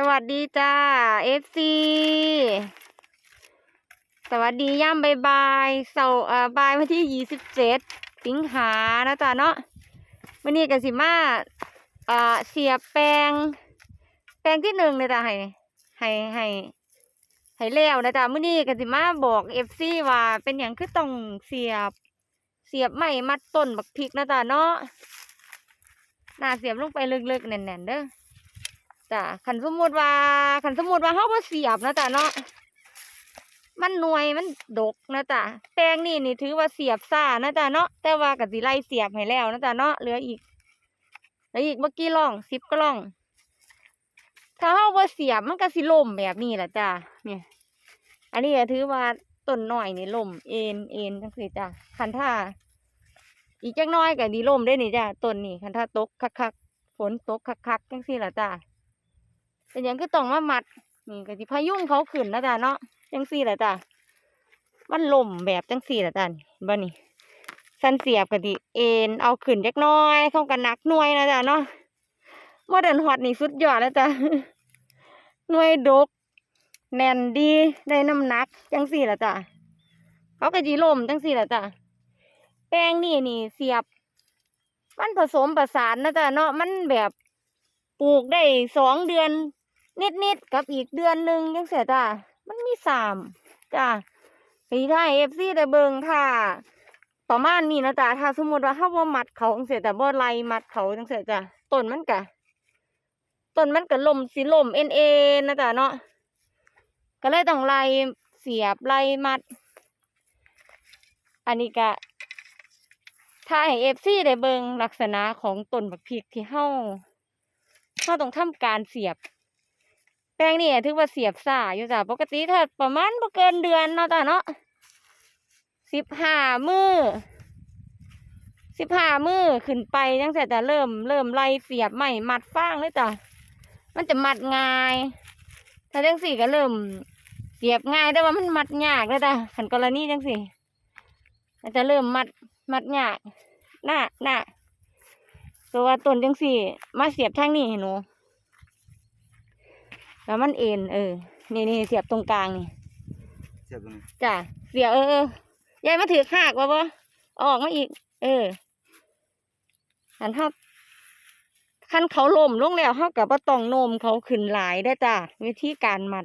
สวัสดีจ้าเอฟซีสวัสดีย่ำบายบายเสาร์อ่าบายวันที่ยี่สิบเจ็ดสิงหานะจ๊ะเนาะวันนี้กันสิมาอ่าเสียบแปลง แปลงที่หนึ่งเลยจ้ะให้ให้ให้ให้แล้วนะจ๊ะมื้อนี้กันสิมาบอกเอฟซีว่าเป็นอย่างคือต้องเสียบ เสียบไม้มัดต้นบักพริกนะจ๊ะเนาะน่าเสียบลงไปลึกๆแน่นๆเด้อ จ้ะขันสมมติว่าขันสมมติว่าเขาบ่เสียบนะจ๊ะเนาะมันหน่วยมันดกนะจ๊ะแปลงนี่นี่ถือว่าเสียบซ่านะจ๊ะเนาะแต่ว่ากับสิไล่เสียบให้แล้วนะจ๊ะเนาะเหลืออีกเหลืออีกเมื่อกี้ล่องสิบก็ล่อง ถ้าเขาบ่เสียบมันก็สิล่มแบบนี้แหละจ้ะเนี่ย อันนี้ถือว่าต้นหน่อยนี่ล่มเอ็นเอ็นจังสิจ้ะคันท่าอีกจักหน้อยก็ดีล่มได้นี่จ้ะต้นนี่คันท่าตกคักๆฝนตกคักๆจังสิล่ะจ้ะ เป็นหยังก็ต้องมามัดนี่ก็สิพายุงเขาขึ้นนะจ๊ะเนาะจังสี่แหละจ้ะมันล่มแบบจังสี่แหละจ้ะบ้านี่สันเสียบก็ดิเอ็นเอาขึ้นจักน้อยเข้ากันนักหน่วยนะจ๊ะเนาะโมเดิร์นฮอตนี่สุดยอดแล้วจ้ะหน่วยดก แน่นดีได้น้ำหนักจังสี่แหละจ้ะเขาก็จีล่มจังสี่แหละจ้ะแป้งนี่นี่เสียบ มันผสมประสานนะจ๊ะเนาะมันแบบปลูกได้สองเดือน นิดๆกับอีกเดือนหนึ่งยังเสียจ้ามันมีสามจ้าปีไทยเอฟซีได้เบิงถ้าประมาณนี้นะจ้าถ้าสมมติว่าเขาบ่ามัดเขาจังเสียแต่บ่ไล่มัดเขาจังเสียจ้าต้นมันกะต้นมันกะลมสิลมเอ็นเอ็นนะจ้าเนาะก็เลยต้องไล่เสียบไล่มัด อันนี้กะถ้าให้เอฟซีได้เบิงลักษณะของต้นบักพริกที่เฮาเราต้องทำการเสียบ แป้งนี่ถือว่าเสียบซ่าอยู่จ้ะปกติถ้าประมาณบ่เกินเดือนเนาะจ้ะเนาะสิบห้ามือสิบห้ามือขึ้นไปจังแต่จะเริ่มเริ่มไล่เสียบใหม่มัดฟางเลยจ้ะมันจะมัดง่าย ถ้าจังสี่ก็เริ่มเสียบง่ายแต่ว่ามันมัดยากเลยจ้ะขันกรณีจังสี่มันจะเริ่มมัดมัดยากหน้าหน้าตัวต้นจังสี่ มาเสียบทางนี้ให้หนู แล้วมันเอ็นเออ นี่นี่เสียบตรงกลางนี่เสียบตรงนี้จ้ะเสียบเออเออยายมาถือขากว่าบ่เอาออกมาอีก เออหันเขาคันเขาล่มลงแล้วเขากับบ่ต้องโน้มเขาขึ้นหลายได้อจ้ะวิธีการมัด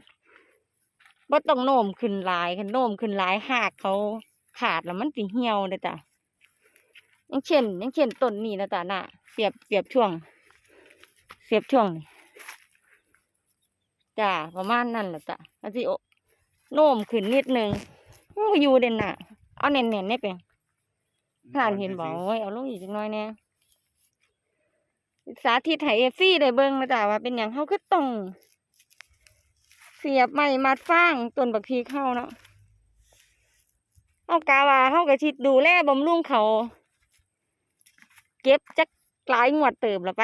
บ่ต้องโน้มขึ้นหลายคันโน้มขึ้นหลายหากเขาขาดแล้วมันสิเหี่ยวได้อจ้ะอยังเช่นอยังเช่นต้นนี้นะจ้ะน่ะ เสียบเสียบช่วง เสียบช่วงนี่ จ้ะประมาณนั้นแหละจ้ะแล้วสิโอโน้มขึ้นนิดนึงมันก็อยู่เด่นน่ะ เอาเน่นๆนี่เป็นผ่านเห็นบอกโอ้ยเอาลงอีกจักหน้อยแน่สาธิตให้เอฟซีได้เบิ่งนะจ้ะว่าเป็นอย่างเขาคือต้องเสียบไม้มัดฟางต้นบักพีเข้าเนาะเอากาว่าเขาก็ชิดดูแลบำรุงเขา เก็บจักหลายงวดเติบละไป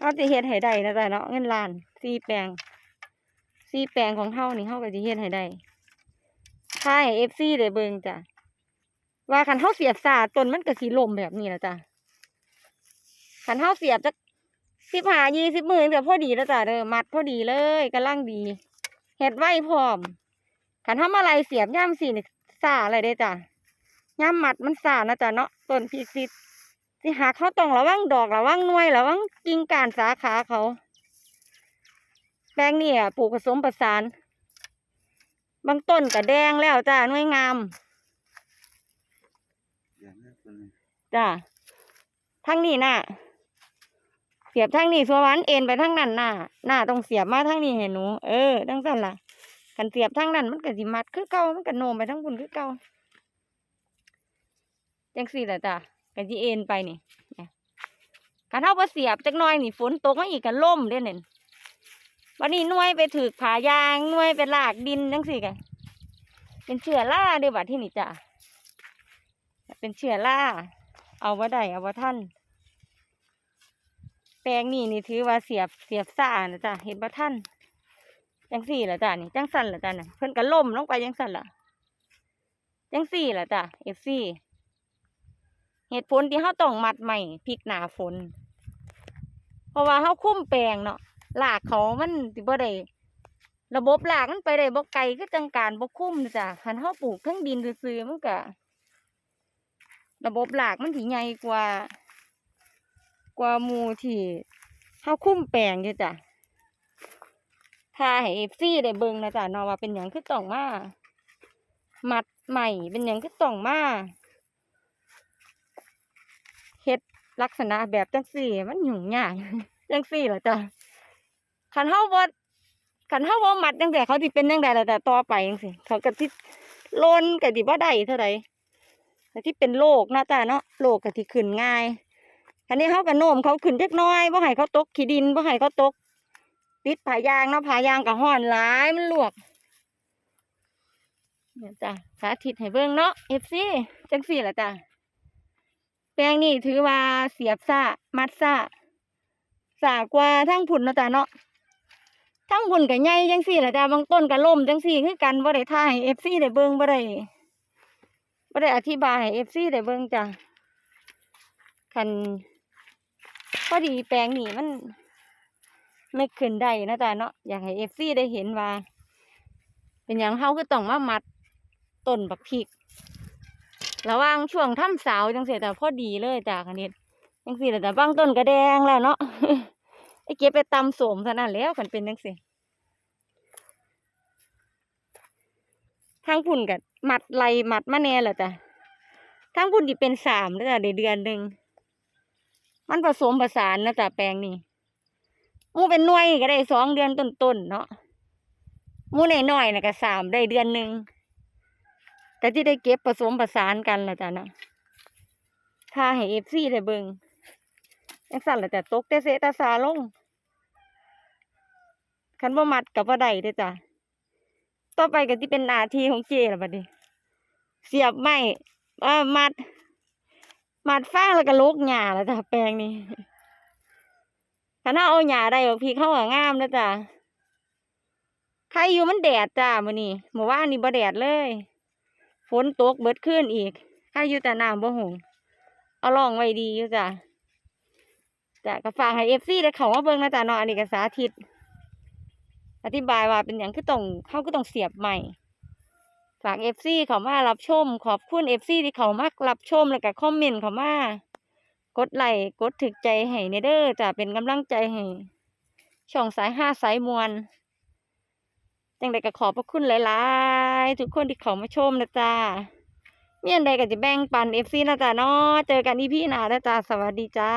เอาจะเฮ็ดให้ได้นะจ๊ะเนาะเงินล้าน สี่แปลงสี่แปลงของเฮานี่เฮาก็จะเฮ็ดให้ได้ถ้าให้เอฟซีได้เบิ่งจ้ะว่าคันเฮาเสียบสาต้นมันก็สิล่มแบบนี้ละจ้ะคันเฮาเสียบจักสิบห้ายี่สิบหมือก็พอดีแล้วจ้ะเด้อมัดพอดีเลยกำลังดีเฮ็ดไว้พร้อมคันเฮามาไล่เสียบย่ำสินี่สาอะไรได้จ้ะย่ำมัดมันสานะจ๊ะเนาะต้นพริกสิสิหาเขาต้องระวังดอกระวังหน่วยระวังกิ่งการสาขาเขา แปลงนี่อะปลูกผสมประสาน บางต้นก็แดงแล้วจ้าหน่วยงามจ้าทั้งนี้น่ะ เสียบทั้งนี้ส่วนวันเอ็นไปทั้งนั้นน่ะหน้าต้องเสียบมาทั้งนี้เห็นหนู เออทั้งสั้นล่ะกันเสียบทั้งนั้น มันก็สิมัดคือเก่ามันก็โนมไปทั้งบุญคือเก่าจังสี่แหละจ้ะกันสิเอ็นไปนี่กันเท่าบ่เสียบจักน่อยนี่ฝนตกมาอีกกันล่มเด้อเนี่ย วันนี้น่วยไปถือผายางน่วยไปลากดินจังสี่กันเป็นเชื้อราเด้อบัดที่นี่จ้ะเป็นเชื้อราเอาว่าได้เอาว่าท่านแปลงนี่นี่ถือว่าเสียบเสียบซ่านะจ้ะเห็นบ่ท่านจังสี่ละจ้ะนี่จังสั่นละจ้ะน่ะเพิ่นก็ล่มลงไปจังสั่นละจังสี่ละจ้ะเอฟซีเหตุผลที่เขาต้องมัดใหม่พริกหนาฝน เพราะว่าเขาคุ้มแปลงเนาะ หลากเขามันสิบ่ได้ระบบหลากมันไปได้บ่ไกลคือจังการบ่คุ้มนะจ้ะคันเฮาปลูกทั้งดินซื่อๆมันก็ระบบหลากมันสิใหญ่กว่า กว่าหมู่ที่เฮาคุ้มแปลงอยู่จ้ะถ้าให้ FC ได้เบิ่งนะจ้ะเนาะว่าเป็นหยังคือต้องมามัดใหม่เป็นหยังคือต้องมาเฮ็ดลักษณะแบบจังซี่มันหยุ่งยากจังซี่ล่ะจ้ะ คันเฮาบ่คันเฮาบ่มัดจังซี่เขาสิเป็นจังไดล่ะต่อไปจังซี่เขาก็สิโลนก็สิบ่ได้เท่าใดแต่ที่เป็นโรคเนาะจ้ะเนาะโรคก็สิขึ้นง่ายคันนี้เฮาก็โน้มเขาขึ้นจักน้อยบ่ให้เขาตกขี้ดินบ่ให้เขาตกติดผายางเนาะผายางก็ร้อนหลายมันลวกเนี่ยจ้ะสาธิตให้เบิ่งเนาะ FC จังซี่ล่ะจ้ะแปลงนี่ถือว่าเสียบซ่ามัดซ่าสากว่าทั้งผุนเนาะจ้ะเนาะ ทั้งผุนกับใหญ่จังสี่ละจ้ะบางต้นกับล่มจังสี่คือกันบ่ได้ท่ายเอฟซีได้เบิ่งบ่ได้บ่ได้อธิบายเอฟซีได้เบิ่งจ้ะคันพอดีแปลงนี่มันไม่ขึ้นได้นะจ๊ะเนาะอยากให้เอฟซีได้เห็นว่า เป็นอย่างเฮาคือต้องมามัดต้นบักพริกระว่างช่วงทำสาวจังเสียแต่พอดีเลยจ้าคันนี้จังสี่แต่บางต้นก็แดงแล้วเนาะ ไอ้เก็บไปตำโสมซะนั่นแล้วกันเป็นจังสี่ทางพุ่นกับมัดไหลมัดมาแน่แหละจ้ะทางพุ่นที่เป็นสามแล้วจ้ะเดือนหนึ่งมันผสมผสานนะจ้ะแปลงนี่มูเป็นหน่วยก็ได้สองเดือนต้นๆเนาะมูน้อยๆนะก็สามได้เดือนหนึ่งแต่ที่ได้เก็บผสมผสานกันละจ้ะเนาะถ้าให้เอฟซีได้เบิง ยังสั่นเละจ้ะตกแต่เสตาสาลงคันบ่มัดกับบ่ได้เด้จ้ะต่อไปก็ที่เป็นหน้าที่ของเจละบัดนี้ เสียบไม้เอ่ามัด มัดฟางแล้วก็โลกหญ้าแล้วจ้ะแปลงนี้คันถ้าเอาหญ้าได้บอกพี่เข้าก็งามแล้วจ้ะใครอยู่มันแดดจ้ามื้อนี้เมื่อวานนี้บ่แดดเลย ฝนตกเบิดขึ้นอีกถ้าอยู่แต่น้ำบ่หงเอาลองไว้ดีอยู่จ้ะ จ้ะก็ฝากให้เอฟซีได้เข้ามาเบิ่งนะจ๊ะเนาะอันนี้ก็สาธิต อธิบายว่าเป็นอย่างคือต้องเขาก็ต้องเสียบใหม่ ฝากเอฟซีเขามารับชม ขอบคุณเอฟซีที่เขามารับชมแล้วก็คอมเมนต์เขามากดไลค์กดถึกใจให้ในเด้อจ้ะเป็นกำลังใจให้ช่องสายห้าสายมวลจังใดก็ขอบพระคุณหลาย ๆ ทุกคนที่เขามาชมนะจ๊ะ มีอันใดก็จะแบ่งปันเอฟซีนะจ๊ะเนาะเจอกันอีพี่หน้านะจ๊ะสวัสดีจ้า